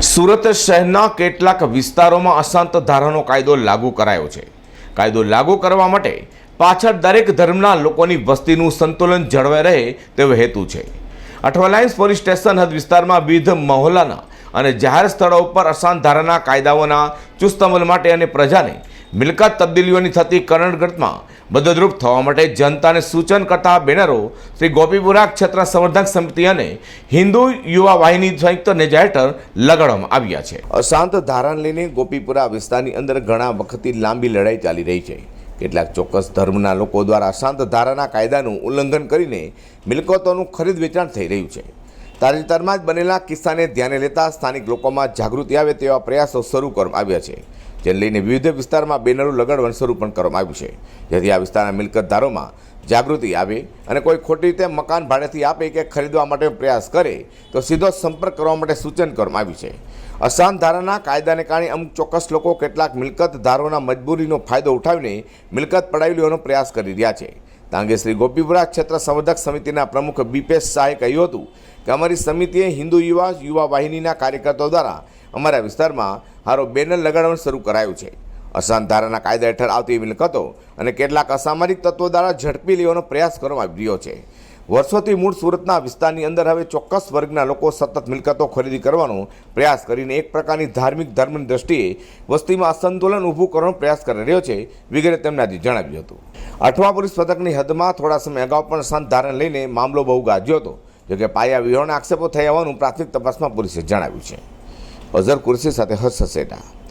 સુરત શહેરના કેટલાક વિસ્તારોમાં અશાંત ધારાનો કાયદો લાગુ કરાયો છે. કાયદો લાગુ કરવા માટે પાછળ દરેક ધર્મના લોકોની વસ્તીનું સંતુલન જળવાઈ રહે તેવો હેતુ છે. અઠવાલાઇન્સ પોલીસ સ્ટેશન હદ વિસ્તારમાં વિવિધ મહોલ્લાના અને જાહેર સ્થળો ઉપર અશાંત ધારાના કાયદાઓના ચુસ્ત અમલ માટે અને પ્રજાને મિલકત તબદીલીઓની થતી કરણગતમાં મદદરૂપ થવા માટે જનતાને સૂચન કરતા બેનરો શ્રી ગોપીપુરા ક્ષેત્ર સંવર્ધક સમિતિ અને હિન્દુ યુવા વાહિની સંયુક્ત નેજા હેઠળ લગાડવામાં આવ્યા છે. અશાંત ધારાને લઈને ગોપીપુરા વિસ્તારની અંદર ઘણા વખતથી લાંબી લડાઈ ચાલી રહી છે. કેટલાક ચોક્કસ ધર્મના લોકો દ્વારા અશાંત ધારાના કાયદાનું ઉલ્લંઘન કરીને મિલકતોનું ખરીદ વેચાણ થઈ રહ્યું છે. તાજેતરમાં જ બનેલા કિસ્સાને ધ્યાને લેતા સ્થાનિક લોકોમાં જાગૃતિ આવે તેવા પ્રયાસો શરૂ કરવામાં આવ્યા છે, જેને લઈને વિવિધ વિસ્તારમાં બેનરો લગાડવાનું શરૂ પણ કરવામાં આવ્યું છે. જેથી આ વિસ્તારના મિલકતદારોમાં જાગૃતિ આવે અને કોઈ ખોટી રીતે મકાન ભાડેથી આપે કે ખરીદવા માટે પ્રયાસ કરે, તો સીધો સંપર્ક કરવા માટે સૂચન કરવામાં આવ્યું છે. અસાન ધારાના કાયદાને કારણે અમુક ચોક્કસ લોકો કેટલાક મિલકતદારોના મજબૂરીનો ફાયદો ઉઠાવીને મિલકત પડાવી લેવાનો પ્રયાસ કરી રહ્યા છે. તાંગે શ્રી ગોપીપુરા ક્ષેત્ર સંવર્ધક સમિતિના પ્રમુખ બીપેશ શાહે કહ્યું હતું કે અમારી સમિતિએ હિન્દુ યુવા યુવા વાહિનીના કાર્યકર્તાઓ દ્વારા અમારા વિસ્તારમાં હારો બેનર લગાડવાનું શરૂ કરાયું છે. અશાંત ધારાના કાયદા હેઠળ આવતી મિલકતો અને કેટલાક અસામાજિક તત્વો દ્વારા ઝડપી લેવાનો પ્રયાસ કરવામાં આવી રહ્યો છે. વર્ષોથી મૂળ સુરતના વિસ્તારની અંદર હવે ચોક્કસ વર્ગના લોકો સતત મિલકતો ખરીદી કરવાનો પ્રયાસ કરીને એક પ્રકારની ધાર્મિક ધર્મની દ્રષ્ટિએ વસ્તીમાં અસંતુલન ઊભું કરવાનો પ્રયાસ કરી રહ્યો છે વગેરે તેમના જણાવ્યું હતું. અઠવા પોલીસ પથકની હદમાં થોડા સમય અગાઉ પણ સંત ધારણ લઈને મામલો બહુ ગાજ્યો હતો, જોકે પાયા વિહોણા આક્ષેપો થયા હોવાનું પ્રાથમિક તપાસમાં પોલીસે જણાવ્યું છે. અઝર કુરશી સાથે હર્ષ સસેટા